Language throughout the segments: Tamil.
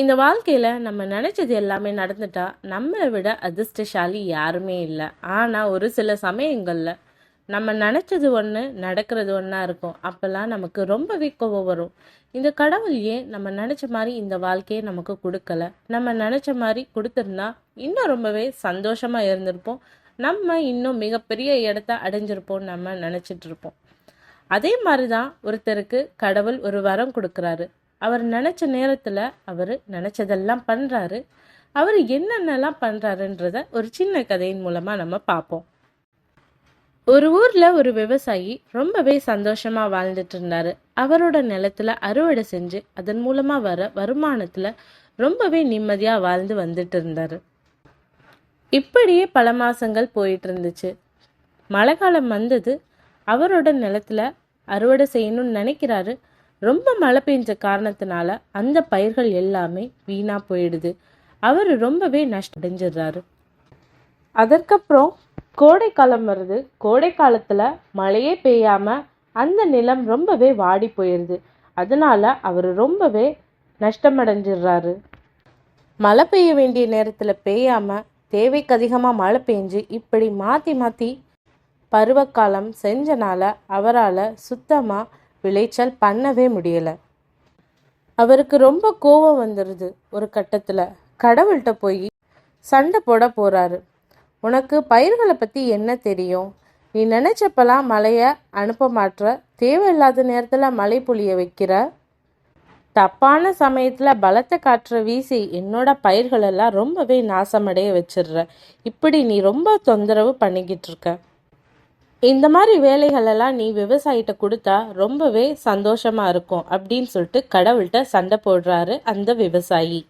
இந்த வாழ்க்கையில் நம்ம நினச்சது எல்லாமே நடந்துட்டா நம்மளை விட அதிர்ஷ்டசாலி யாருமே இல்லை. ஆனால் ஒரு சில சமயங்களில் நம்ம நினச்சது ஒன்று நடக்கிறது ஒன்றா இருக்கும். அப்போல்லாம் நமக்கு ரொம்பவே கோவம் வரும். இந்த கடவுள் ஏன் நம்ம நினச்ச மாதிரி இந்த வாழ்க்கையை நமக்கு கொடுக்கல? நம்ம நினச்ச மாதிரி கொடுத்துருந்தா இன்னும் ரொம்பவே சந்தோஷமாக இருந்திருப்போம். நம்ம இன்னும் மிகப்பெரிய இடத்த அடைஞ்சிருப்போம் நம்ம நினச்சிட்டு இருப்போம். அதே மாதிரி தான் ஒருத்தருக்கு கடவுள் ஒரு வரம் கொடுக்குறாரு. அவர் நினச்ச நேரத்தில் அவர் நினச்சதெல்லாம் பண்ணுறாரு அவர் என்னென்னலாம் பண்ணுறாருன்றத ஒரு சின்ன கதையின் மூலமாக நம்ம பார்ப்போம் ஒரு ஊரில் ஒரு விவசாயி ரொம்பவே சந்தோஷமாக வாழ்ந்துட்டு இருந்தாரு அவரோட நிலத்துல அறுவடை செஞ்சு அதன் மூலமாக வர வருமானத்தில் ரொம்பவே நிம்மதியாக வாழ்ந்து வந்துட்டு இருந்தார் இப்படியே பல மாதங்கள் போயிட்டு இருந்துச்சு மழை காலம் வந்தது. அவரோட நிலத்துல அறுவடை செய்யணும்னு நினைக்கிறாரு. ரொம்ப மழை பெஞ்ச காரணத்தினால அந்த பயிர்கள் எல்லாமே வீணாக போயிடுது. அவர் ரொம்பவே நஷ்டடைஞ்சிடுறாரு அதற்கப்புறம் கோடை காலம் வருது. கோடை மழையே பெய்யாமல் அந்த நிலம் ரொம்பவே வாடி போயிடுது அதனால அவர் ரொம்பவே நஷ்டமடைஞ்சிடுறாரு மழை பெய்ய வேண்டிய நேரத்தில் பெய்யாமல் தேவைக்கு அதிகமாக மழை பெஞ்சு இப்படி மாற்றி மாற்றி பருவகாலம் செஞ்சனால அவரால் சுத்தமாக விளைச்சல் பண்ணவே முடியலை. அவருக்கு ரொம்ப கோபம் வந்துடுது ஒரு கட்டத்தில். கடவுள்கிட்ட போய் சண்டை போட போகிறாரு உனக்கு பயிர்களை பற்றி என்ன தெரியும்? நீ நினச்சப்பெல்லாம் மழையை அனுப்ப மாற்ற தேவையில்லாத நேரத்தில் மழை பொழிய வைக்கிற. தப்பான சமயத்தில் பலத்த காற்றை வீசி என்னோட பயிர்களெல்லாம் ரொம்பவே நாசமடைய வச்சிடுற. இப்படி நீ ரொம்ப தொந்தரவு பண்ணிக்கிட்டு இருக்க. இந்த மாதிரி வேலைகளெல்லாம் நீ விவசாயிட்ட கொடுத்தா ரொம்பவே சந்தோஷமா இருக்கும் அப்படின்னு சொல்லிட்டு கடவுள்கிட்ட சண்டை போடுறாரு அந்த விவசாயி.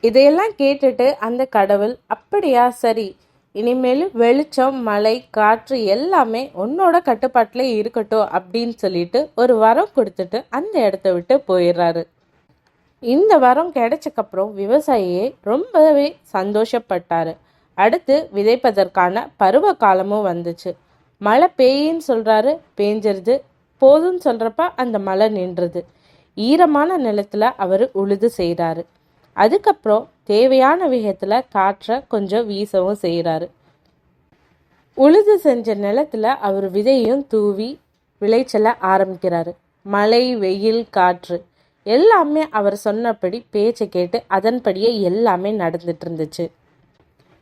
இதையெல்லாம் கேட்டுட்டு அந்த கடவுள் அப்படியா சரி. இனிமேல் வெளிச்சம் மழை காற்று எல்லாமே உன்னோட கட்டுப்பாட்டில் இருக்கட்டும் அப்படின்னு சொல்லிட்டு ஒரு வரம் கொடுத்துட்டு அந்த இடத்த விட்டு போயிடுறாரு. இந்த வரம் கிடைச்சக்கப்புறம் விவசாயியே ரொம்பவே சந்தோஷப்பட்டாரு. அடுத்து விதைப்பதற்கான பருவ காலமும் வந்துச்சு. மழை பெய்யின்னு சொல்கிறாரு பேஞ்சிருது போதும்னு சொல்கிறப்ப அந்த மழை நின்றுது. ஈரமான நிலத்தில் அவர் உழுது செய்கிறாரு அதுக்கப்புறம் தேவையான விகத்தில் காற்றை கொஞ்சம் வீசவும் செய்கிறாரு உழுது செஞ்ச நிலத்தில் அவர் விதையும் தூவி விளைச்சல ஆரம்பிக்கிறாரு. மழை வெயில் காற்று எல்லாமே அவர் சொன்னபடி பேச்சை கேட்டு அதன்படியே எல்லாமே நடந்துட்டு இருந்துச்சு.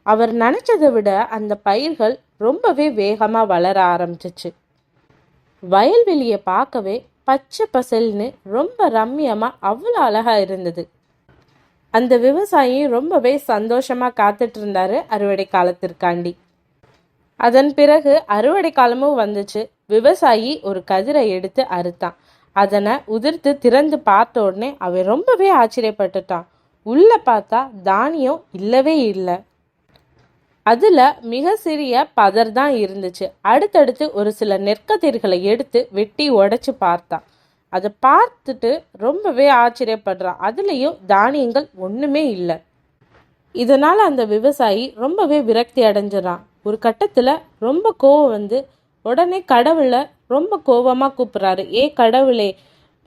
அவர் நினச்சதை விட அந்த பயிர்கள் ரொம்பவே வேகமாக வளர ஆரம்பிச்சிச்சு. வயல்வெளியை பார்க்கவே பச்சை பசல்னு ரொம்ப ரம்மியமாக அவ்வளோ அழகாக இருந்தது. அந்த விவசாயி ரொம்பவே சந்தோஷமாக காத்துட்டு இருந்தாரு அறுவடை காலத்திற்காண்டி. அதன் பிறகு அறுவடை காலமும் வந்துச்சு. விவசாயி ஒரு கதிரை எடுத்து அறுத்தான். அதனை உதிர்த்து திறந்து பார்த்த உடனே அவன் ரொம்பவே ஆச்சரியப்பட்டுட்டான். உள்ளே பார்த்தா தானியம் இல்லவே இல்லை. அதில் மிக சிறிய பதர் தான் இருந்துச்சு. அடுத்தடுத்து ஒரு சில நெற்கதிர்களை எடுத்து வெட்டி உடைச்சி பார்த்தான். அதை பார்த்துட்டு ரொம்பவே ஆச்சரியப்படுறான். அதுலேயும் தானியங்கள் ஒன்றுமே இல்லை. இதனால் அந்த விவசாயி ரொம்பவே விரக்தி அடைஞ்சிடறான். ஒரு கட்டத்தில் ரொம்ப கோவம் வந்து உடனே கடவுளை ரொம்ப கோபமாக கூப்பிட்றாரு. ஏ கடவுளே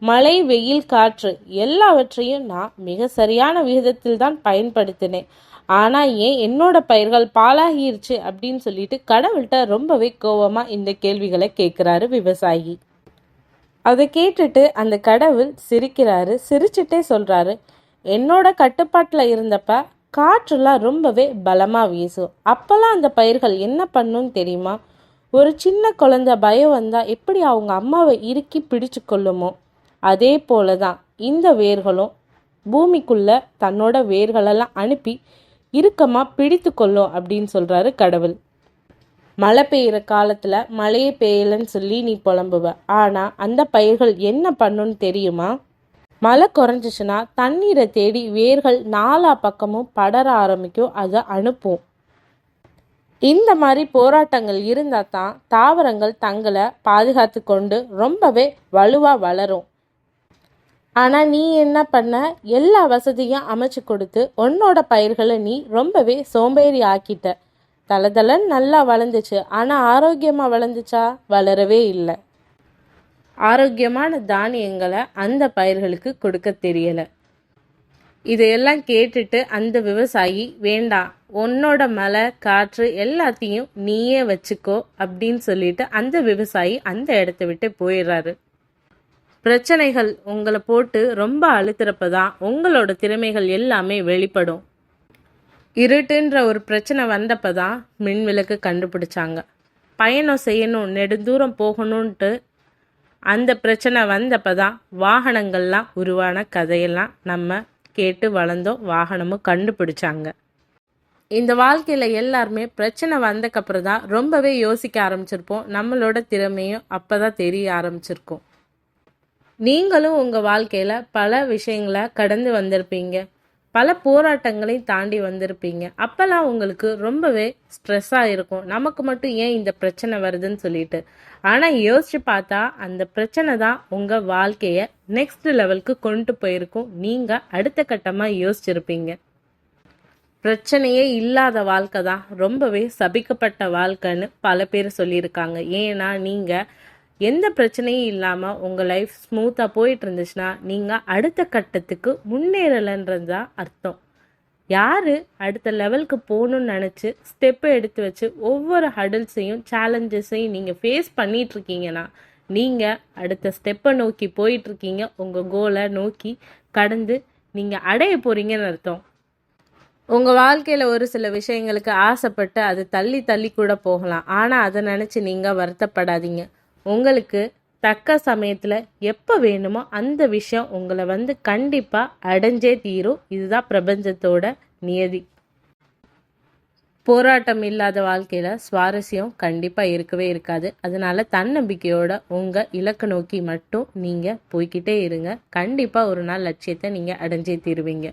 மழை வெயில் காற்று எல்லாவற்றையும் நான் மிக சரியான விகிதத்தில் தான் பயன்படுத்தினேன். ஆனால் ஏன் என்னோட பயிர்கள் பாலாகிருச்சு அப்படின்னு சொல்லிட்டு கடவுள்கிட்ட ரொம்பவே கோவமாக இந்த கேள்விகளை கேட்குறாரு விவசாயி. அதை கேட்டுட்டு அந்த கடவுள் சிரிக்கிறாரு சிரிச்சுட்டே சொல்கிறாரு என்னோட கட்டுப்பாட்டில் இருந்தப்ப காற்றுலாம் ரொம்பவே பலமாக வீசும். அப்போல்லாம் அந்த பயிர்கள் என்ன பண்ணுன்னு தெரியுமா? ஒரு சின்ன குழந்த பயம் வந்தால் எப்படி அவங்க அம்மாவை இறுக்கி பிடிச்சு கொள்ளுமோ அதே போல தான் இந்த வேர்களும் பூமிக்குள்ள தன்னோட வேர்களெல்லாம் அனுப்பி இறுக்கமாக பிடித்து கொள்ளும் அப்படின்னு சொல்கிறாரு கடவுள். மழை பெய்கிற காலத்தில் மழையே பெய்யலைன்னு சொல்லி நீ புலம்புவ. ஆனால் அந்த பயிர்கள் என்ன பண்ணுன்னு தெரியுமா? மழை குறைஞ்சிச்சுன்னா தண்ணீரை தேடி வேர்கள் நாலா பக்கமும் படர ஆரம்பிக்கும் அதை அனுப்பும். இந்த மாதிரி போராட்டங்கள் இருந்தால் தான் தாவரங்கள் தங்களை பாதுகாத்து கொண்டு ரொம்பவே வலுவாக வளரும். ஆனால் நீ என்ன பண்ண? எல்லா வசதியும் அமைச்சு கொடுத்து உன்னோட பயிர்களை நீ ரொம்பவே சோம்பேறி ஆக்கிட்ட. தளதளன் நல்லா வளர்ந்துச்சு. ஆனால் ஆரோக்கியமாக வளர்ந்துச்சா? வளரவே இல்லை. ஆரோக்கியமான தானியங்களை அந்த பயிர்களுக்கு கொடுக்க தெரியலை. இதையெல்லாம் கேட்டுட்டு அந்த விவசாயி வேண்டாம் உன்னோட மலை காற்று எல்லாத்தையும் நீயே வச்சுக்கோ அப்படின்னு சொல்லிட்டு அந்த விவசாயி அந்த இடத்த விட்டு போயிடுறாரு. பிரச்சனைகள் உங்களை போட்டு ரொம்ப அழுத்துறப்ப தான் உங்களோட திறமைகள் எல்லாமே வெளிப்படும். இருட்டுன்ற ஒரு பிரச்சனை வந்தப்ப தான் மின் விளக்கு கண்டுபிடிச்சாங்க. பயணம் செய்யணும் நெடுந்தூரம் போகணுன்ட்டு அந்த பிரச்சனை வந்தப்ப தான் வாகனங்கள்லாம் உருவான கதையெல்லாம் நம்ம கேட்டு வளர்ந்தோம் வாகனமும் கண்டுபிடிச்சாங்க. இந்த வாழ்க்கையில் எல்லாருமே பிரச்சனை வந்தக்கப்புறம் தான் ரொம்பவே யோசிக்க ஆரம்பிச்சிருப்போம். நம்மளோட திறமையும் அப்போ தான் தெரிய ஆரம்பிச்சிருக்கோம். நீங்களும் உங்கள் வாழ்க்கையில் பல விஷயங்களை கடந்து வந்திருப்பீங்க. பல போராட்டங்களையும் தாண்டி வந்திருப்பீங்க. அப்போல்லாம் உங்களுக்கு ரொம்பவே ஸ்ட்ரெஸ்ஸாக இருக்கும். நமக்கு மட்டும் ஏன் இந்த பிரச்சனை வருதுன்னு சொல்லிட்டு. ஆனால் யோசிச்சு பார்த்தா அந்த பிரச்சனை தான் உங்கள் வாழ்க்கையை நெக்ஸ்ட் லெவலுக்கு கொண்டு போயிருக்கும். நீங்கள் அடுத்த கட்டமாக யோசிச்சிருப்பீங்க. பிரச்சனையே இல்லாத வாழ்க்கை தான். ரொம்பவே சபிக்கப்பட்ட வாழ்க்கைன்னு பல பேர் சொல்லியிருக்காங்க. ஏன்னா நீங்கள் எந்த பிரச்சனையும் இல்லாமல் உங்கள் லைஃப் ஸ்மூத்தாக போயிட்டு இருந்துச்சுன்னா நீங்கள் அடுத்த கட்டத்துக்கு முன்னேறலைன்றது தான் அர்த்தம். யார் அடுத்த லெவலுக்கு போகணும்னு நினச்சி ஸ்டெப்பை எடுத்து வச்சு ஒவ்வொரு ஹடல்ஸையும் சேலஞ்சஸையும் நீங்கள் ஃபேஸ் பண்ணிகிட்ருக்கீங்கன்னா நீங்கள் அடுத்த ஸ்டெப்பை நோக்கி போயிட்டுருக்கீங்க. உங்கள் கோலை நோக்கி கடந்து நீங்கள் அடைய போகிறீங்கன்னு அர்த்தம். உங்கள் வாழ்க்கையில் ஒரு சில விஷயங்களுக்கு ஆசைப்பட்டு அது தள்ளி தள்ளி கூட போகலாம். ஆனால் அதை நினச்சி நீங்கள் வருத்தப்படாதீங்க. உங்களுக்கு தக்க சமயத்தில் எப்போ வேணுமோ அந்த விஷயம் உங்களை வந்து கண்டிப்பாக அடைஞ்சே தீரும். இதுதான் பிரபஞ்சத்தோட நியதி. போராட்டம் இல்லாத வாழ்க்கையில் சுவாரஸ்யம் கண்டிப்பாக இருக்கவே இருக்காது. அதனால தன்னம்பிக்கையோட உங்கள் இலக்கு நோக்கி மட்டும் நீங்கள் போய்கிட்டே இருங்க. கண்டிப்பாக ஒரு நாள் லட்சியத்தை நீங்கள் அடைஞ்சே தீருவீங்க.